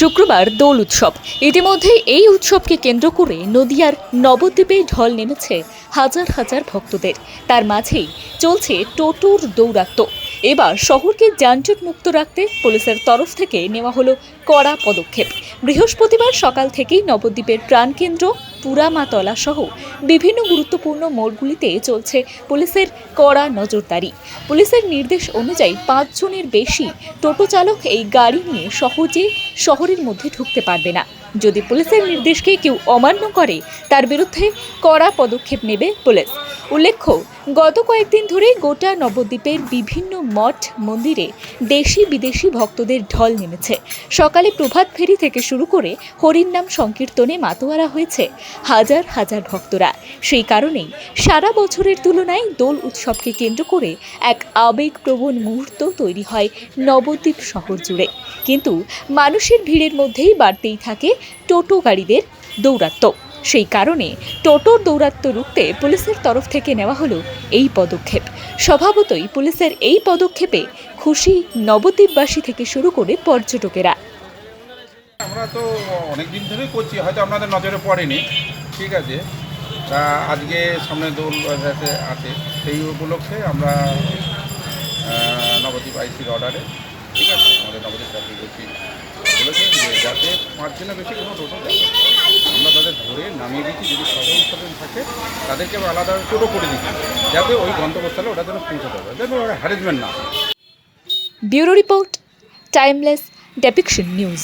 শুক্রবার দোল উৎসব। ইতিমধ্যে এই উৎসবকে কেন্দ্র করে নদিয়ার নবদ্বীপে ঢল নেমেছে হাজার হাজার ভক্তদের। তার মাঝেই চলছে টোটোর দৌরাত্ম। এবার শহরকে যানজট মুক্ত রাখতে পুলিশের তরফ থেকে নেওয়া হলো কড়া পদক্ষেপ। বৃহস্পতিবার সকাল থেকেই নবদ্বীপের প্রাণকেন্দ্র পুরামাতলা সহ বিভিন্ন গুরুত্বপূর্ণ মোড়গুলিতে চলছে পুলিশের কড়া নজরদারি। পুলিশের নির্দেশ অনুযায়ী পাঁচজনের বেশি টোটো চালক এই গাড়ি নিয়ে সহজে শহরের মধ্যে ঢুকতে পারবে না। যদি পুলিশের নির্দেশকে কেউ অমান্য করে, তার বিরুদ্ধে কড়া পদক্ষেপ নেবে পুলিশ। উল্লেখ্য, গত কয়েকদিন ধরে গোটা নবদ্বীপের বিভিন্ন মঠ, মন্দিরে দেশি বিদেশি ভক্তদের ঢল নেমেছে। সকালে প্রভাত ফেরি থেকে শুরু করে হরির নাম সংকীর্তনে মাতোয়ারা হয়েছে হাজার হাজার ভক্তরা। সেই কারণেই সারা বছরের তুলনায় দোল উৎসবকে কেন্দ্র করে এক আবেগপ্রবণ মুহূর্ত তৈরি হয় নবদ্বীপ শহর জুড়ে। কিন্তু মানুষের ভিড়ের মধ্যেই বাড়তেই থাকে টোটো গাড়িদের দৌরাত্ম্য। সেই কারণে টোটোর দৌরাত্ম্য রুখতে পুলিশের তরফ থেকে নেওয়া হলো এই পদক্ষেপ। স্বভাবতই পুলিশের এই পদক্ষেপে খুশি নবদ্বীপবাসী থেকে শুরু করে পর্যটকেরা। আমরা তো অনেক দিন ধরেই করছি, হয়তো আপনাদের নজরে পড়েনি, ঠিক আছে। আজকে সামনে দোল আছে, সেই উপলক্ষে আমরা নবদ্বীপ আইসির অর্ডারে, ঠিক আছে, আমাদের নবদ্বীপ ট্রাফিক করছি বলেছেন যে যাতে পাঁচ দিনের বেশি কোনো টোটো তাদের ধরে নামিয়ে দিচ্ছি, যদি সর্বসাধারণ থাকে, তাদেরকে আমরা আলাদা টোটো করে দিচ্ছি, যাতে ওই গন্তব্যস্থলে ওটা যেন পৌঁছাতে পারে, যেন হ্যারেসমেন্ট না। Bureau report timeless depiction news